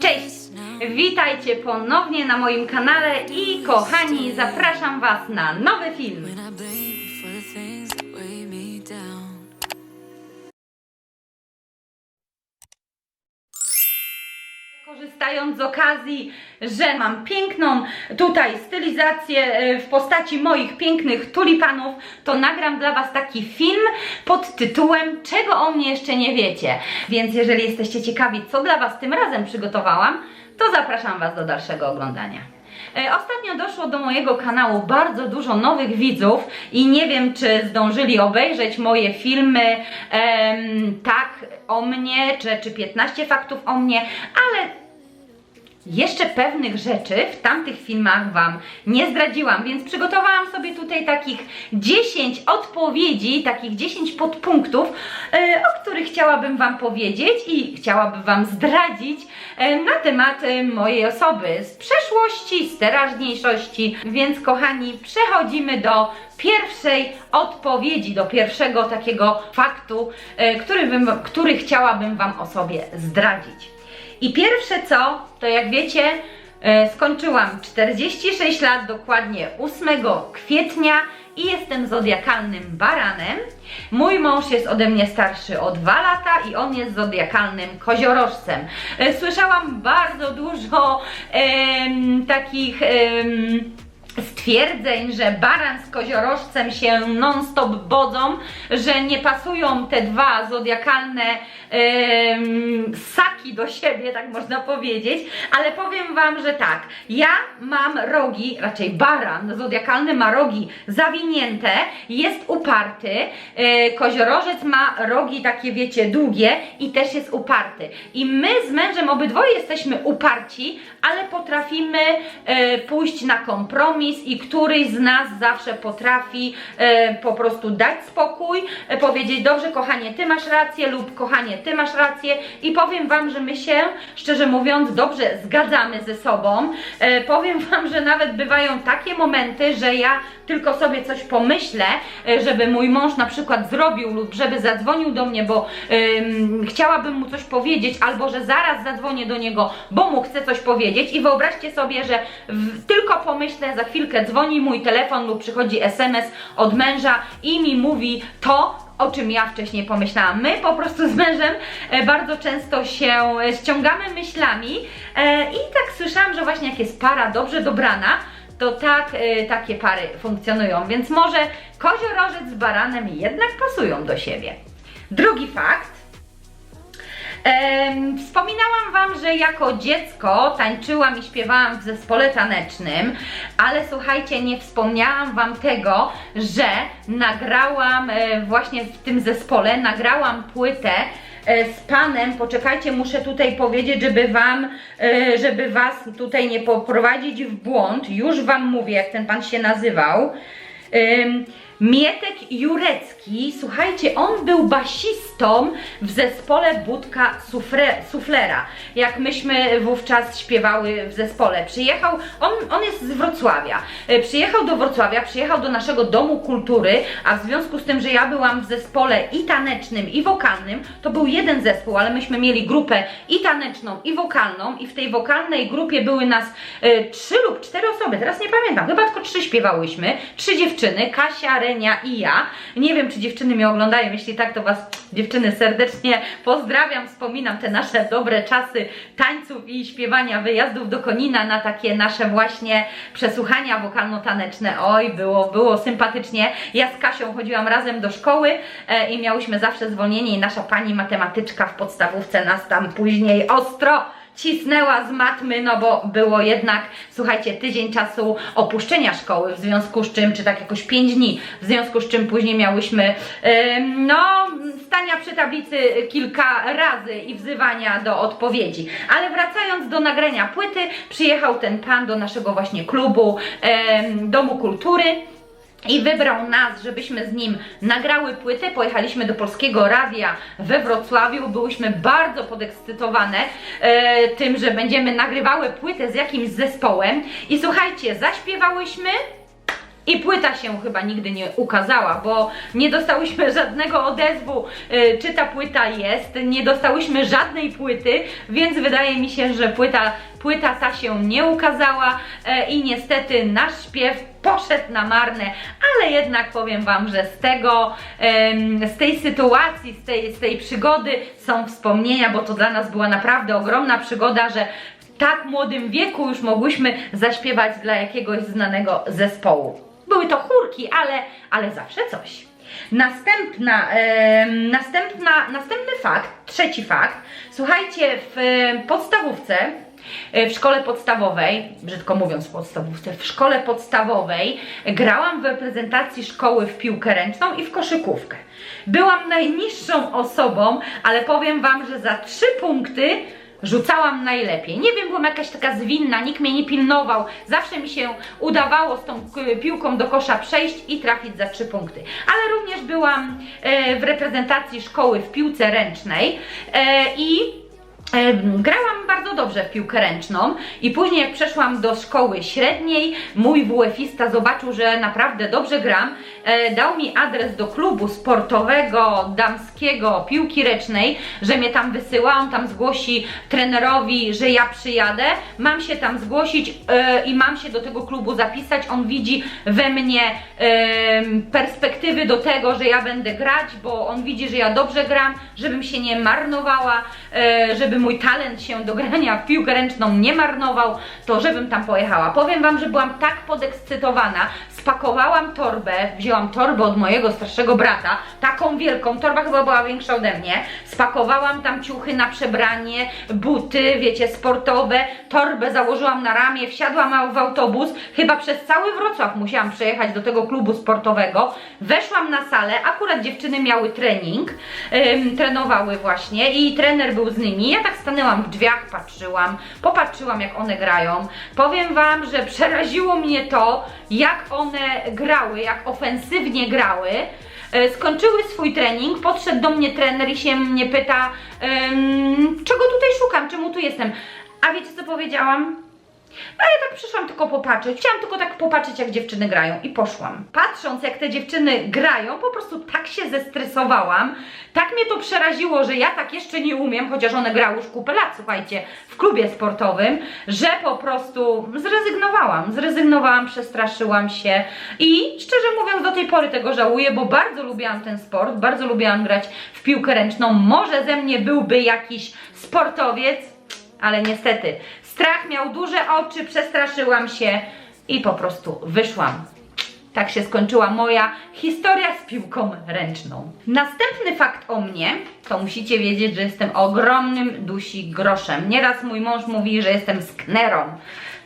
Cześć! Witajcie ponownie na moim kanale i kochani, zapraszam Was na nowy film. Z okazji, że mam piękną tutaj stylizację e, w postaci moich pięknych tulipanów, to nagram dla Was taki film pod tytułem Czego o mnie jeszcze nie wiecie. Więc jeżeli jesteście ciekawi, co dla Was tym razem przygotowałam, to zapraszam Was do dalszego oglądania. E, Ostatnio doszło do mojego kanału bardzo dużo nowych widzów i nie wiem, czy zdążyli obejrzeć moje filmy em, tak o mnie, czy, czy 15 faktów o mnie, ale jeszcze pewnych rzeczy w tamtych filmach Wam nie zdradziłam, więc przygotowałam sobie tutaj takich 10 odpowiedzi, takich 10 podpunktów, e, o których chciałabym Wam powiedzieć i chciałabym Wam zdradzić e, na temat e, mojej osoby z przeszłości, z teraźniejszości. Więc kochani, przechodzimy do pierwszej odpowiedzi, do pierwszego takiego faktu, który, bym, który chciałabym Wam o sobie zdradzić. I pierwsze co, to jak wiecie, e, skończyłam 46 lat, dokładnie 8 kwietnia i jestem zodiakalnym baranem. Mój mąż jest ode mnie starszy o 2 lata i on jest zodiakalnym koziorożcem. E, Słyszałam bardzo dużo em, takich em, stwierdzeń, że baran z koziorożcem się non-stop bodzą, że nie pasują te dwa zodiakalne em, ssaki do siebie, tak można powiedzieć, ale powiem Wam, że tak, ja mam rogi, raczej baran zodiakalny ma rogi zawinięte, jest uparty, e, koziorożec ma rogi takie, wiecie, długie i też jest uparty. I my z mężem obydwoje jesteśmy uparci, ale potrafimy e, pójść na kompromis i któryś z nas zawsze potrafi e, po prostu dać spokój, e, powiedzieć, dobrze kochanie, ty masz rację lub kochanie, ty masz rację i powiem Wam, że my się, szczerze mówiąc, dobrze zgadzamy ze sobą. E, powiem Wam, że nawet bywają takie momenty, że ja tylko sobie coś pomyślę, e, żeby mój mąż na przykład zrobił lub żeby zadzwonił do mnie, bo ym, chciałabym mu coś powiedzieć, albo że zaraz zadzwonię do niego, bo mu chcę coś powiedzieć i wyobraźcie sobie, że w, tylko pomyślę, za chwilkę dzwoni mój telefon lub przychodzi SMS od męża i mi mówi to, o czym ja wcześniej pomyślałam. My po prostu z mężem e, bardzo często się e, ściągamy myślami i tak słyszałam, że właśnie jak jest para dobrze dobrana, to tak e, takie pary funkcjonują, więc może koziorożec z baranem jednak pasują do siebie. Drugi fakt. Wspominałam Wam, że jako dziecko tańczyłam i śpiewałam w zespole tanecznym, ale słuchajcie, nie wspomniałam Wam tego, że nagrałam e, właśnie w tym zespole, nagrałam płytę z panem, poczekajcie, muszę tutaj powiedzieć, żeby wam, e, żeby was tutaj nie poprowadzić w błąd, już wam mówię, jak ten pan się nazywał. Mietek Jurecki, słuchajcie, on był basistą w zespole Budka Sufre, Suflera, jak myśmy wówczas śpiewały w zespole. Przyjechał, on, on jest z Wrocławia, E, przyjechał do Wrocławia, przyjechał do naszego Domu Kultury, a w związku z tym, że ja byłam w zespole i tanecznym, i wokalnym, to był jeden zespół, ale myśmy mieli grupę i taneczną, i wokalną, i w tej wokalnej grupie były nas e, trzy lub cztery osoby, teraz nie pamiętam, chyba tylko trzy śpiewałyśmy, trzy dziewczyny, Kasia, I ja. Nie wiem, czy dziewczyny mnie oglądają, jeśli tak, to Was dziewczyny serdecznie pozdrawiam, wspominam te nasze dobre czasy tańców i śpiewania, wyjazdów do Konina na takie nasze właśnie przesłuchania wokalno-taneczne. Oj, było, było sympatycznie. Ja z Kasią chodziłam razem do szkoły e, i miałyśmy zawsze zwolnienie i nasza pani matematyczka w podstawówce nas tam później ostro cisnęła z matmy, no bo było jednak, słuchajcie, tydzień czasu opuszczenia szkoły, w związku z czym, czy tak jakoś 5 dni, w związku z czym później miałyśmy, em, no, stania przy tablicy kilka razy i wzywania do odpowiedzi. Ale wracając do nagrania płyty, przyjechał ten pan do naszego właśnie klubu, em, Domu Kultury. I wybrał nas, żebyśmy z nim nagrały płytę. Pojechaliśmy do Polskiego Radia we Wrocławiu. Byłyśmy bardzo podekscytowane e, tym, że będziemy nagrywały płytę z jakimś zespołem. I słuchajcie, zaśpiewałyśmy I płyta się chyba nigdy nie ukazała, bo nie dostałyśmy żadnego odezwu, y, czy ta płyta jest, nie dostałyśmy żadnej płyty, więc wydaje mi się, że płyta, płyta ta się nie ukazała e, i niestety nasz śpiew poszedł na marne, ale jednak powiem Wam, że z tego, z tej sytuacji, z tej, z tej przygody są wspomnienia, bo to dla nas była naprawdę ogromna przygoda, że tak młodym wieku już mogłyśmy zaśpiewać dla jakiegoś znanego zespołu. Były to chórki, ale, ale zawsze coś. Następna, em, następna, następny fakt, trzeci fakt. Słuchajcie, w podstawówce, e, w szkole podstawowej, brzydko mówiąc w podstawówce, w szkole podstawowej grałam w reprezentacji szkoły w piłkę ręczną i w koszykówkę. Byłam najniższą osobą, ale powiem Wam, że za trzy punkty rzucałam najlepiej. Nie wiem, byłam jakaś taka zwinna, nikt mnie nie pilnował. Zawsze mi się udawało z tą k- piłką do kosza przejść i trafić za trzy punkty. Ale również byłam e, w reprezentacji szkoły w piłce ręcznej e, i E, Grałam bardzo dobrze w piłkę ręczną i później jak przeszłam do szkoły średniej, mój WF-ista zobaczył, że naprawdę dobrze gram, dał mi adres do klubu sportowego damskiego piłki ręcznej, że mnie tam wysyła, on tam zgłosi trenerowi, że ja przyjadę, mam się tam zgłosić e, i mam się do tego klubu zapisać, on widzi we mnie e, perspektywy do tego, że ja będę grać, bo on widzi, że ja dobrze gram, żebym się nie marnowała, e, żeby mój talent się do grania w piłkę ręczną nie marnował, to żebym tam pojechała. Powiem Wam, że byłam tak podekscytowana, spakowałam torbę, wzięłam torbę od mojego starszego brata, taką wielką, torba chyba była większa ode mnie, spakowałam tam ciuchy na przebranie, buty, wiecie, sportowe, torbę założyłam na ramię, wsiadłam w autobus, chyba przez cały Wrocław musiałam przejechać do tego klubu sportowego, weszłam na salę, akurat dziewczyny miały trening, ym, trenowały właśnie i trener był z nimi, ja tak stanęłam w drzwiach, patrzyłam, popatrzyłam jak one grają, powiem Wam, że przeraziło mnie to, jak one grały, jak ofensywnie grały, E, Skończyły swój trening, podszedł do mnie trener i się mnie pyta, czego tutaj szukam, czemu tu jestem. A wiecie co powiedziałam? A ja tak przyszłam tylko popatrzeć. Chciałam tylko tak popatrzeć, jak dziewczyny grają i poszłam. Patrząc, jak te dziewczyny grają, po prostu tak się zestresowałam, tak mnie to przeraziło, że ja tak jeszcze nie umiem, chociaż one grały już kupę lat, słuchajcie, w klubie sportowym, że po prostu zrezygnowałam. Zrezygnowałam, przestraszyłam się i szczerze mówiąc, do tej pory tego żałuję, bo bardzo lubiłam ten sport, bardzo lubiłam grać w piłkę ręczną. Może ze mnie byłby jakiś sportowiec, ale niestety strach miał duże oczy, przestraszyłam się i po prostu wyszłam. Tak się skończyła moja historia z piłką ręczną. Następny fakt o mnie, to musicie wiedzieć, że jestem ogromnym dusi groszem. Nieraz mój mąż mówi, że jestem sknerą.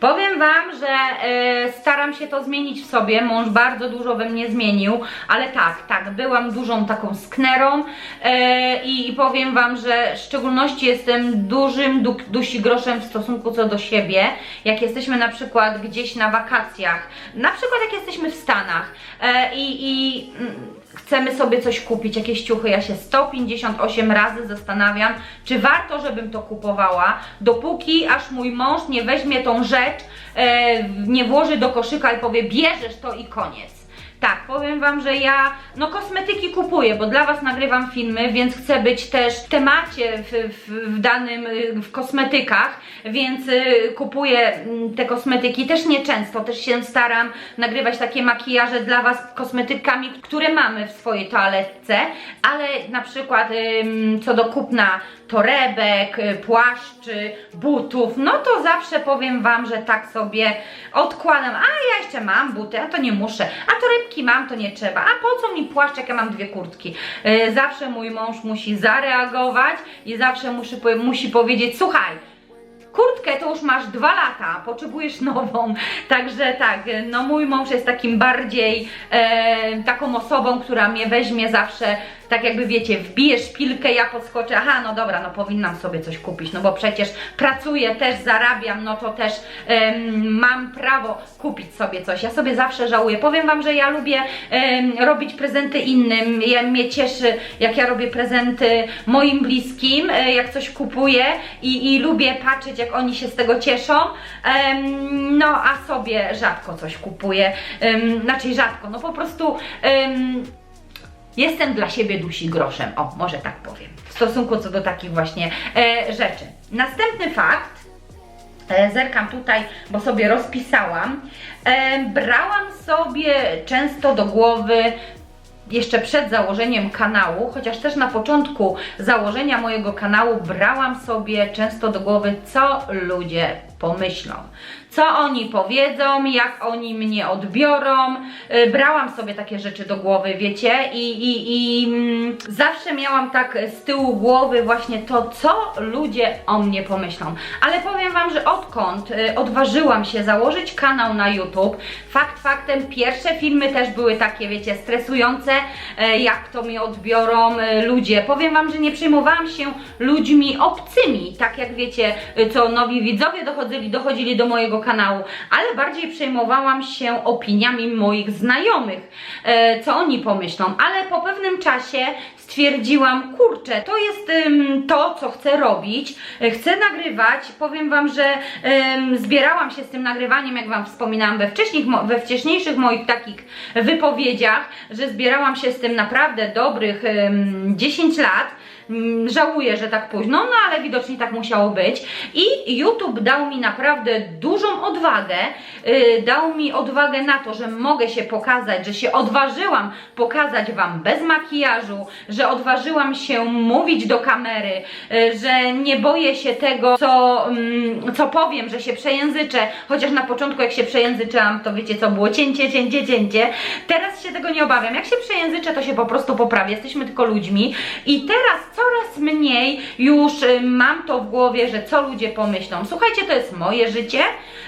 Powiem Wam, że e, staram się to zmienić w sobie. Mąż bardzo dużo we mnie zmienił, ale tak, tak, byłam dużą taką sknerą e, i, powiem Wam, że w szczególności jestem dużym du dusi groszem w stosunku co do siebie. Jak jesteśmy na przykład gdzieś na wakacjach, na przykład jak jesteśmy w Stanach e, i, mm, chcemy sobie coś kupić, jakieś ciuchy, ja się 158 razy zastanawiam, czy warto, żebym to kupowała, dopóki aż mój mąż nie weźmie tą rzecz, e, nie włoży do koszyka i powie, bierzesz to i koniec. Tak, powiem Wam, że ja no kosmetyki kupuję, bo dla Was nagrywam filmy, więc chcę być też w temacie w, w, w danym, y, w kosmetykach, więc y, kupuję mm, te kosmetyki też nieczęsto, też się staram nagrywać takie makijaże dla Was kosmetykami, które mamy w swojej toaletce, ale na przykład ym, co do kupna torebek, y, płaszczy, butów, no to zawsze powiem Wam, że tak sobie odkładam, a ja jeszcze mam buty, a to nie muszę, a torebki mam, to nie trzeba, a po co mi płaszcz, jak ja mam dwie kurtki. Y, Zawsze mój mąż musi zareagować i zawsze musi, musi powiedzieć, słuchaj, Kurtkę to już masz dwa lata, potrzebujesz nową. Także tak, no mój mąż jest takim bardziej e, taką osobą, która mnie weźmie zawsze, tak jakby wiecie, wbije szpilkę, ja podskoczę, aha, no dobra, no powinnam sobie coś kupić, no bo przecież pracuję, też zarabiam, no to też mam prawo kupić sobie coś. Ja sobie zawsze żałuję. Powiem Wam, że ja lubię robić prezenty innym, ja, mnie cieszy, jak ja robię prezenty moim bliskim, e, jak coś kupuję i, i lubię patrzeć, jak oni się z tego cieszą. No a sobie rzadko coś kupuję. Znaczy rzadko, no po prostu jestem dla siebie dusi groszem. O, może tak powiem. W stosunku co do takich właśnie e, rzeczy. Następny fakt. E, Zerkam tutaj, bo sobie rozpisałam. E, brałam sobie często do głowy jeszcze przed założeniem kanału, chociaż też na początku założenia mojego kanału brałam sobie często do głowy, co ludzie pomyślą. Co oni powiedzą, jak oni mnie odbiorą. Y, Brałam sobie takie rzeczy do głowy, wiecie, i, i, i mm, zawsze miałam tak z tyłu głowy właśnie to, co ludzie o mnie pomyślą. Ale powiem Wam, że odkąd y, odważyłam się założyć kanał na YouTube, fakt faktem, pierwsze filmy też były takie, wiecie, stresujące, e, jak to mi odbiorą e, ludzie. Powiem Wam, że nie przejmowałam się ludźmi obcymi, tak jak wiecie, y, co nowi widzowie dochodzili, dochodzili do mojego kanału, ale bardziej przejmowałam się opiniami moich znajomych, e, co oni pomyślą, ale po pewnym czasie stwierdziłam, kurczę, to jest to, co chcę robić, e, chcę nagrywać, powiem Wam, że zbierałam się z tym nagrywaniem, jak Wam wspominałam we, wcześniej, we wcześniejszych moich takich wypowiedziach, że zbierałam się z tym naprawdę dobrych ym, 10 lat, Żałuję, że tak późno, no ale widocznie tak musiało być. I YouTube dał mi naprawdę dużą odwagę. Yy, dał mi odwagę na to, że mogę się pokazać, że się odważyłam pokazać Wam bez makijażu, że odważyłam się mówić do kamery, yy, że nie boję się tego, co, mm, co powiem, że się przejęzyczę. Chociaż na początku, jak się przejęzyczyłam, to wiecie, co było cięcie, cięcie, cięcie. Teraz się tego nie obawiam. Jak się przejęzyczę, to się po prostu poprawię. Jesteśmy tylko ludźmi. I teraz coraz mniej już y, mam to w głowie, że co ludzie pomyślą. Słuchajcie, to jest moje życie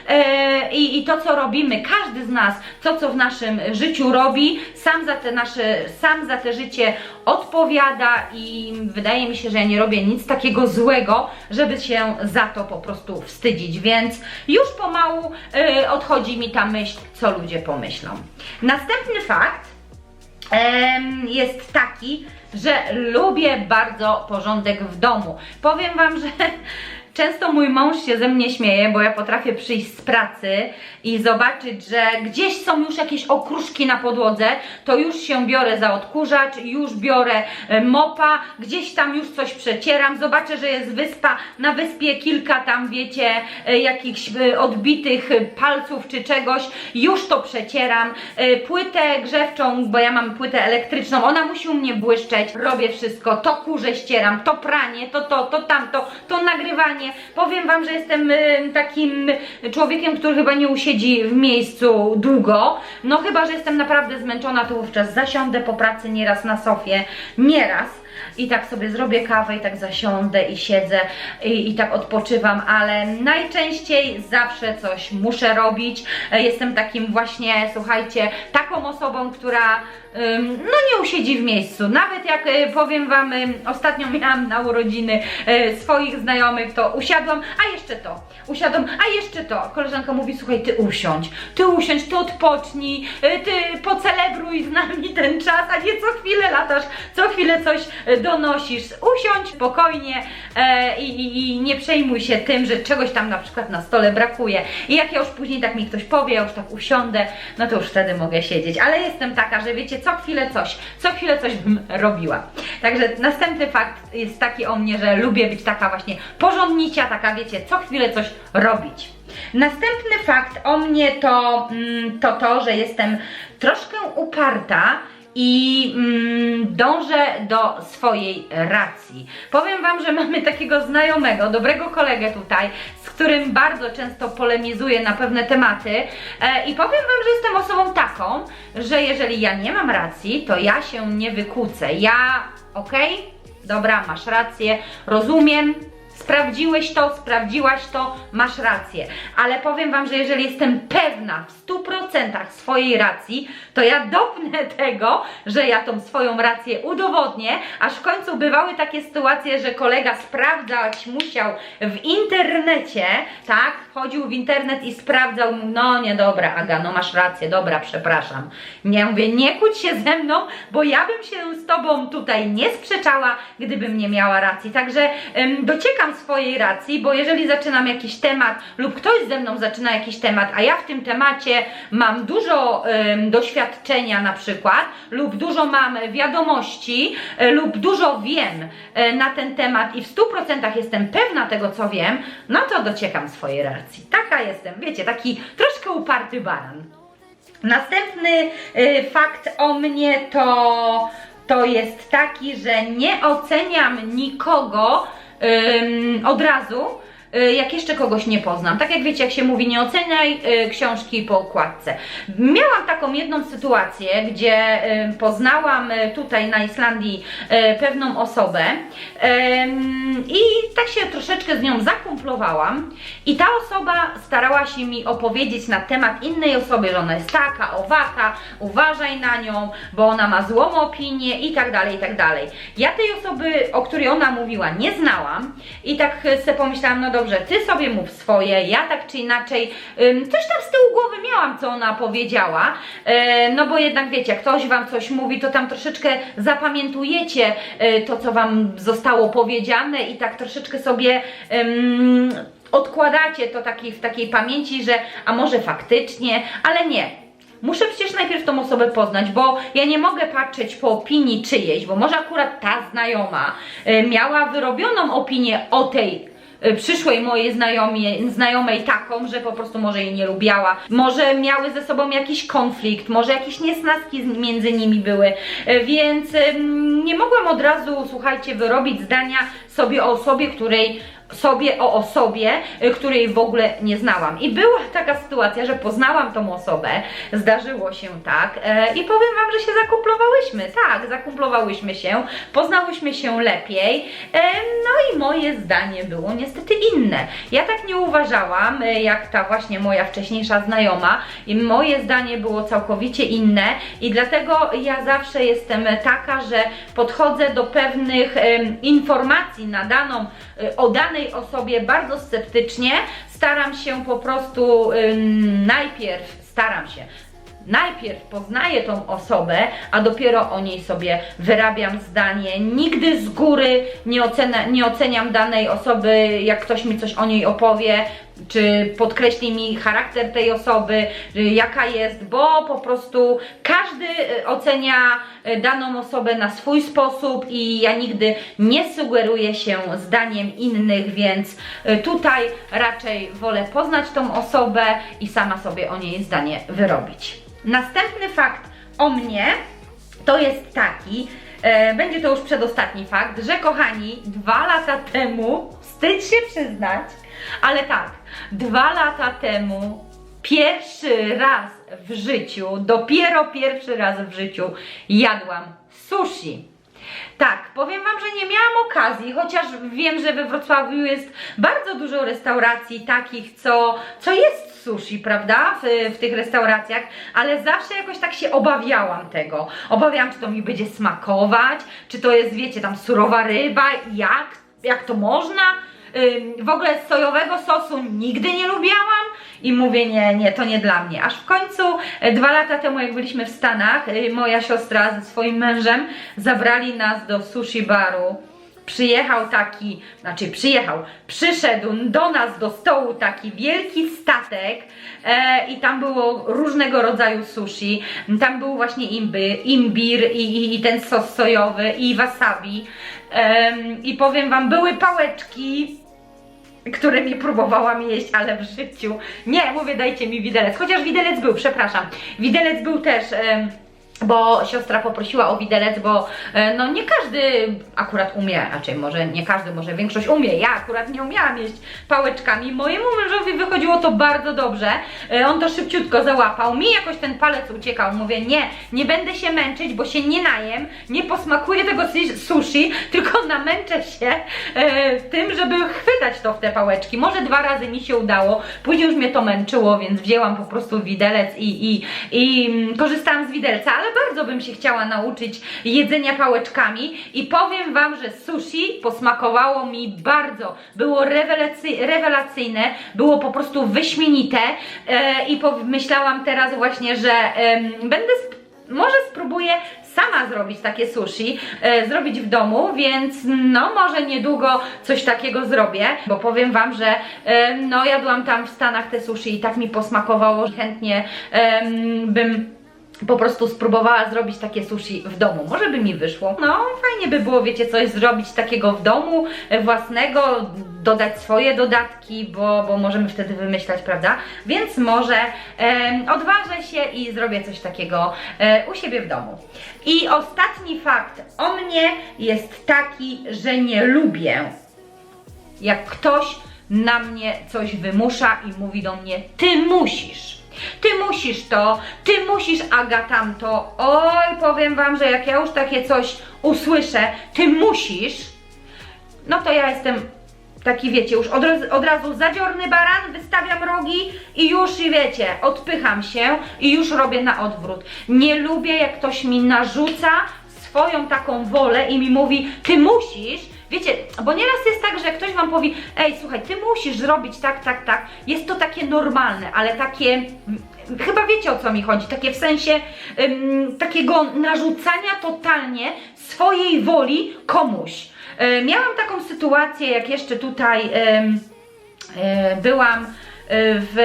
e, i, i to, co robimy, każdy z nas, to, co w naszym życiu robi, sam za te nasze, sam za te życie odpowiada i wydaje mi się, że ja nie robię nic takiego złego, żeby się za to po prostu wstydzić, więc już pomału e, odchodzi mi ta myśl, co ludzie pomyślą. Następny fakt, jest taki, że lubię bardzo porządek w domu. Powiem Wam, że często mój mąż się ze mnie śmieje, bo ja potrafię przyjść z pracy i zobaczyć, że gdzieś są już jakieś okruszki na podłodze, to już się biorę za odkurzacz, już biorę e, mopa, gdzieś tam już coś przecieram, zobaczę, że jest wyspa, na wyspie kilka tam, wiecie, e, jakichś e, odbitych palców czy czegoś, już to przecieram, płytę grzewczą, bo ja mam płytę elektryczną, ona musi u mnie błyszczeć, robię wszystko, to kurze ścieram, to pranie, to to, to tamto, to nagrywanie, powiem Wam, że jestem y, takim człowiekiem, który chyba nie usiedzi w miejscu długo, no chyba, że jestem naprawdę zmęczona, to wówczas zasiądę po pracy nieraz na sofie, nieraz, i tak sobie zrobię kawę i tak zasiądę i siedzę i, i tak odpoczywam, ale najczęściej zawsze coś muszę robić. E, Jestem takim właśnie, słuchajcie, taką osobą, która no nie usiedzi w miejscu. Nawet jak y, powiem Wam, ostatnio miałam na urodziny y, swoich znajomych, to usiadłam, a jeszcze to, usiadłam, a jeszcze to. Koleżanka mówi, słuchaj, ty usiądź, ty usiądź, ty odpocznij, y, ty pocelebruj z nami ten czas, a nie co chwilę latasz, co chwilę coś donosisz. Usiądź spokojnie e, i, i, i nie przejmuj się tym, że czegoś tam na przykład na stole brakuje. I jak ja już później tak mi ktoś powie, ja już tak usiądę, no to już wtedy mogę siedzieć. Ale jestem taka, że wiecie, co chwilę coś, co chwilę coś bym robiła. Także następny fakt jest taki o mnie, że lubię być taka właśnie porządnicia, taka wiecie, co chwilę coś robić. Następny fakt o mnie to mm, to, to że jestem troszkę uparta i mm, dążę do swojej racji. Powiem Wam, że mamy takiego znajomego, dobrego kolegę tutaj, z którym bardzo często polemizuję na pewne tematy e, i powiem Wam, że jestem osobą taką, że jeżeli ja nie mam racji, to ja się nie wykłócę. Ja, okej, dobra, masz rację, rozumiem, Sprawdziłeś to, sprawdziłaś to, masz rację. Ale powiem Wam, że jeżeli jestem pewna w 100% swojej racji, to ja dopnę tego, że ja tą swoją rację udowodnię, aż w końcu bywały takie sytuacje, że kolega sprawdzać musiał w internecie, tak? Wchodził w internet i sprawdzał, no nie dobra, Aga, no masz rację, dobra, przepraszam. Nie mówię, nie kłóć się ze mną, bo ja bym się z Tobą tutaj nie sprzeczała, gdybym nie miała racji. Także ym, dociekam doczekam swojej racji, bo jeżeli zaczynam jakiś temat lub ktoś ze mną zaczyna jakiś temat, a ja w tym temacie mam dużo em, doświadczenia na przykład, lub dużo mam wiadomości, e, lub dużo wiem e, na ten temat i w 100% jestem pewna tego, co wiem, no to dociekam swojej racji. Taka jestem, wiecie, taki troszkę uparty baran. Następny y, fakt o mnie to, to jest taki, że nie oceniam nikogo ym, od razu, jak jeszcze kogoś nie poznam. Tak jak wiecie, jak się mówi, nie oceniaj y, książki po okładce. Miałam taką jedną sytuację, gdzie y, poznałam y, tutaj na Islandii y, pewną osobę i tak się troszeczkę z nią zakumplowałam i ta osoba starała się mi opowiedzieć na temat innej osoby, że ona jest taka, owaka, uważaj na nią, bo ona ma złą opinię i tak dalej, i tak dalej. Ja tej osoby, o której ona mówiła, nie znałam i tak sobie pomyślałam, no dobrze, ty sobie mów swoje, ja tak czy inaczej, coś tam z tyłu głowy miałam, co ona powiedziała, e, no bo jednak wiecie, jak ktoś wam coś mówi, to tam troszeczkę zapamiętujecie e, to, co wam zostało powiedziane i tak troszeczkę sobie odkładacie to taki, w takiej pamięci, że a może faktycznie, ale nie. Muszę przecież najpierw tą osobę poznać, bo ja nie mogę patrzeć po opinii czyjejś, bo może akurat ta znajoma y, miała wyrobioną opinię o tej przyszłej mojej znajomie, znajomej taką, że po prostu może jej nie lubiała, może miały ze sobą jakiś konflikt, może jakieś niesnaski między nimi były, y, więc nie mogłam od razu, słuchajcie, wyrobić zdania sobie o osobie, której sobie o osobie, y, której w ogóle nie znałam. I była taka sytuacja, że poznałam tą osobę, zdarzyło się tak e, i powiem Wam, że się zakumplowałyśmy, tak, zakumplowałyśmy się, poznałyśmy się lepiej, e, no i moje zdanie było niestety inne. Ja tak nie uważałam, e, jak ta właśnie moja wcześniejsza znajoma i moje zdanie było całkowicie inne i dlatego ja zawsze jestem taka, że podchodzę do pewnych informacji na daną, o danej osobie bardzo sceptycznie, staram się po prostu najpierw, staram się, najpierw poznaję tą osobę, a dopiero o niej sobie wyrabiam zdanie. Nigdy z góry nie, ocenę, nie oceniam danej osoby, jak ktoś mi coś o niej opowie, czy podkreśli mi charakter tej osoby, y, jaka jest, bo po prostu każdy y, ocenia y, daną osobę na swój sposób i ja nigdy nie sugeruję się zdaniem innych, więc tutaj raczej wolę poznać tą osobę i sama sobie o niej zdanie wyrobić. Następny fakt o mnie to jest taki, będzie to już przedostatni fakt, że kochani, dwa lata temu, wstyd się przyznać, ale tak, dwa lata temu pierwszy raz w życiu, dopiero pierwszy raz w życiu jadłam sushi. Tak, powiem Wam, że nie miałam okazji, chociaż wiem, że we Wrocławiu jest bardzo dużo restauracji takich, co, co jest sushi, prawda, w, w tych restauracjach, ale zawsze jakoś tak się obawiałam tego. Obawiałam, czy to mi będzie smakować, czy to jest, wiecie, tam surowa ryba, jak, jak to można. W ogóle sojowego sosu nigdy nie lubiałam i mówię, nie, nie, to nie dla mnie. Aż w końcu e, dwa lata temu, jak byliśmy w Stanach, y, moja siostra ze swoim mężem zabrali nas do sushi baru. Przyjechał taki, znaczy przyjechał, przyszedł do nas do stołu taki wielki statek e, i tam było różnego rodzaju sushi. Tam był właśnie imby, imbir i, i, i ten sos sojowy i wasabi. I powiem wam, były pałeczki, którymi próbowałam jeść, ale w życiu. Nie, mówię, dajcie mi widelec. Chociaż widelec był, przepraszam. Widelec był też. Bo siostra poprosiła o widelec, bo e, no nie każdy akurat umie, raczej może nie każdy, może większość umie. Ja akurat nie umiałam jeść pałeczkami. Mojemu mężowi wychodziło to bardzo dobrze. E, On to szybciutko załapał. Mi jakoś ten palec uciekał. Mówię, nie, nie będę się męczyć, bo się nie najem, nie posmakuję tego sushi, tylko namęczę się e, tym, żeby chwytać to w te pałeczki. Może dwa razy mi się udało, później już mnie to męczyło, więc wzięłam po prostu widelec i, i, i mm, korzystałam z widelca, ale bardzo bym się chciała nauczyć jedzenia pałeczkami i powiem Wam, że sushi posmakowało mi bardzo. Było rewelacy- rewelacyjne, było po prostu wyśmienite e, i pomyślałam teraz właśnie, że będę sp- może spróbuję sama zrobić takie sushi, e, zrobić w domu, więc no może niedługo coś takiego zrobię, bo powiem Wam, że e, no jadłam tam w Stanach te sushi i tak mi posmakowało, że chętnie em, bym po prostu spróbowała zrobić takie sushi w domu. Może by mi wyszło. No, fajnie by było, wiecie, coś zrobić takiego w domu, e, własnego, dodać swoje dodatki, bo, bo możemy wtedy wymyślać, prawda? Więc może em, odważę się i zrobię coś takiego e, u siebie w domu. I ostatni fakt o mnie jest taki, że nie lubię jak ktoś na mnie coś wymusza i mówi do mnie, ty musisz. Ty musisz to, ty musisz Aga tamto. Oj, powiem wam, że jak ja już takie coś usłyszę, ty musisz, no to ja jestem taki, wiecie, już od, od razu zadziorny baran, wystawiam rogi i już, i wiecie, odpycham się i już robię na odwrót. Nie lubię, jak ktoś mi narzuca swoją taką wolę i mi mówi, ty musisz, wiecie, bo nieraz jest tak, że ktoś wam powie, ej, słuchaj, ty musisz zrobić tak, tak, tak, jest to takie normalne, ale takie, mm, chyba wiecie o co mi chodzi, takie w sensie ym, takiego narzucania totalnie swojej woli komuś. E, miałam taką sytuację, jak jeszcze tutaj em, e, byłam w,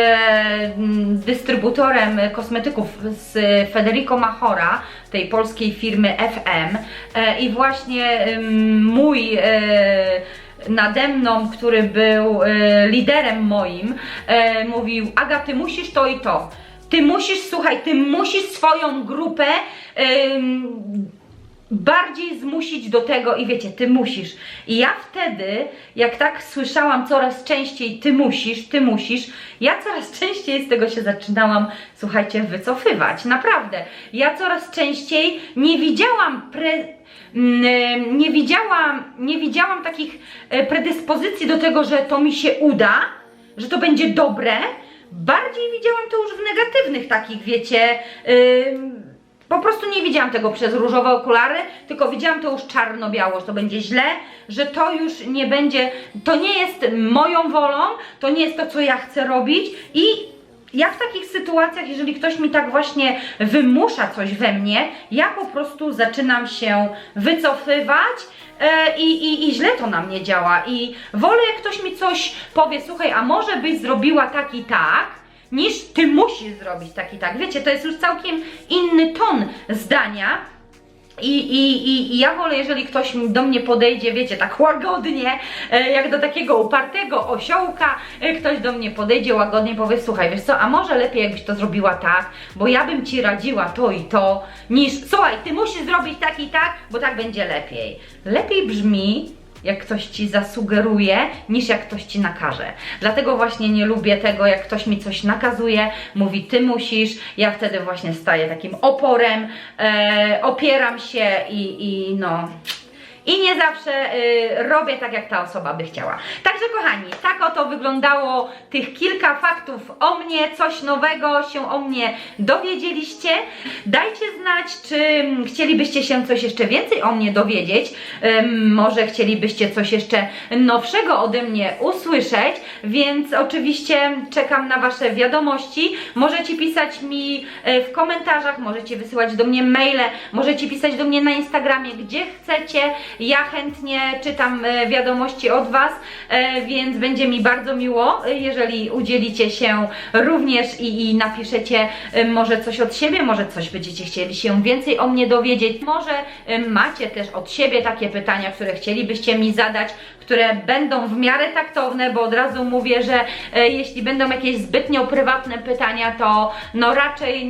mm, dystrybutorem kosmetyków z Federico Machora, tej polskiej firmy FM e, i właśnie mój e, nade mną, który był e, liderem moim, mówił Aga, ty musisz to i to. Ty musisz, słuchaj, ty musisz swoją grupę bardziej zmusić do tego i wiecie, ty musisz. I ja wtedy, jak tak słyszałam coraz częściej, ty musisz, ty musisz, ja coraz częściej z tego się zaczynałam, słuchajcie, wycofywać. Naprawdę. Ja coraz częściej nie widziałam pre mm, nie widziałam, nie widziałam takich e, predyspozycji do tego, że to mi się uda, że to będzie dobre. Bardziej widziałam to już w negatywnych takich, wiecie, ym, po prostu nie widziałam tego przez różowe okulary, tylko widziałam to już czarno-biało, że to będzie źle, że to już nie będzie, to nie jest moją wolą, to nie jest to, co ja chcę robić i ja w takich sytuacjach, jeżeli ktoś mi tak właśnie wymusza coś we mnie, ja po prostu zaczynam się wycofywać e, i, i, i źle to na mnie działa. I wolę jak ktoś mi coś powie, słuchaj, a może byś zrobiła tak i tak, niż ty musisz zrobić tak i tak. Wiecie, to jest już całkiem inny ton zdania. I, i, i, I ja wolę, jeżeli ktoś do mnie podejdzie, wiecie, tak łagodnie, e, jak do takiego upartego osiołka, e, ktoś do mnie podejdzie łagodnie powie, słuchaj, wiesz co, a może lepiej jakbyś to zrobiła tak, bo ja bym ci radziła to i to, niż, słuchaj, ty musisz zrobić tak i tak, bo tak będzie lepiej. Lepiej brzmi, jak ktoś ci zasugeruje, niż jak ktoś ci nakaże. Dlatego właśnie nie lubię tego, jak ktoś mi coś nakazuje, mówi ty musisz, ja wtedy właśnie staję takim oporem, e, opieram się i, i no. I nie zawsze y, robię tak, jak ta osoba by chciała. Także kochani, tak oto wyglądało tych kilka faktów o mnie, coś nowego się o mnie dowiedzieliście. Dajcie znać, czy chcielibyście się coś jeszcze więcej o mnie dowiedzieć. Ym, może chcielibyście coś jeszcze nowszego ode mnie usłyszeć, więc oczywiście czekam na Wasze wiadomości. Możecie pisać mi e, w komentarzach, możecie wysyłać do mnie maile, możecie pisać do mnie na Instagramie, gdzie chcecie. Ja chętnie czytam e, wiadomości od Was, e, więc będzie mi bardzo miło, e, jeżeli udzielicie się również i, i napiszecie może coś od siebie, może coś będziecie chcieli się więcej o mnie dowiedzieć, może macie też od siebie takie pytania, które chcielibyście mi zadać, które będą w miarę taktowne, bo od razu mówię, że e, jeśli będą jakieś zbytnio prywatne pytania, to no raczej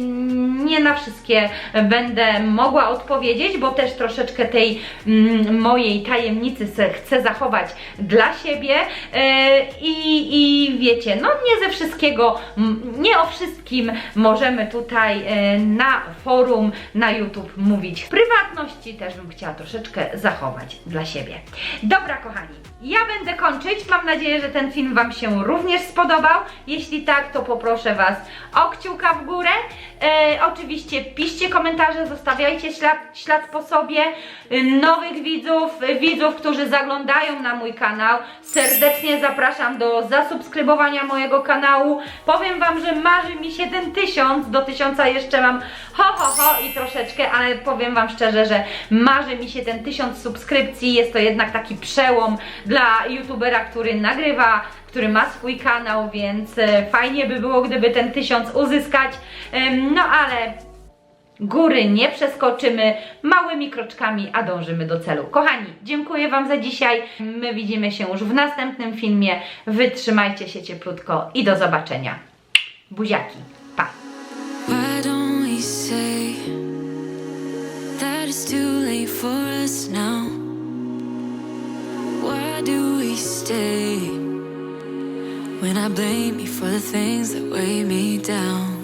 nie na wszystkie będę mogła odpowiedzieć, bo też troszeczkę tej mm, mojej tajemnicy chcę zachować dla siebie e, i, i wiecie, no nie ze wszystkiego, nie o wszystkim możemy tutaj e, na forum, na YouTube mówić. Prywatności też bym chciała troszeczkę zachować dla siebie. Dobra kochani, ja będę kończyć. Mam nadzieję, że ten film Wam się również spodobał. Jeśli tak, to poproszę Was o kciuka w górę. E, oczywiście piszcie komentarze, zostawiajcie ślad, ślad po sobie e, nowych widzów widzów, którzy zaglądają na mój kanał. Serdecznie zapraszam do zasubskrybowania mojego kanału. Powiem Wam, że marzy mi się ten tysiąc, do tysiąca jeszcze mam ho, ho, ho i troszeczkę, ale powiem Wam szczerze, że marzy mi się ten tysiąc subskrypcji. Jest to jednak taki przełom dla youtubera, który nagrywa który ma swój kanał, więc e, fajnie by było, gdyby ten tysiąc uzyskać. No ale góry nie przeskoczymy, małymi kroczkami, a dążymy do celu. Kochani, dziękuję Wam za dzisiaj. My widzimy się już w następnym filmie. Wytrzymajcie się cieplutko i do zobaczenia. Buziaki. Pa! When I blame you for the things that weigh me down?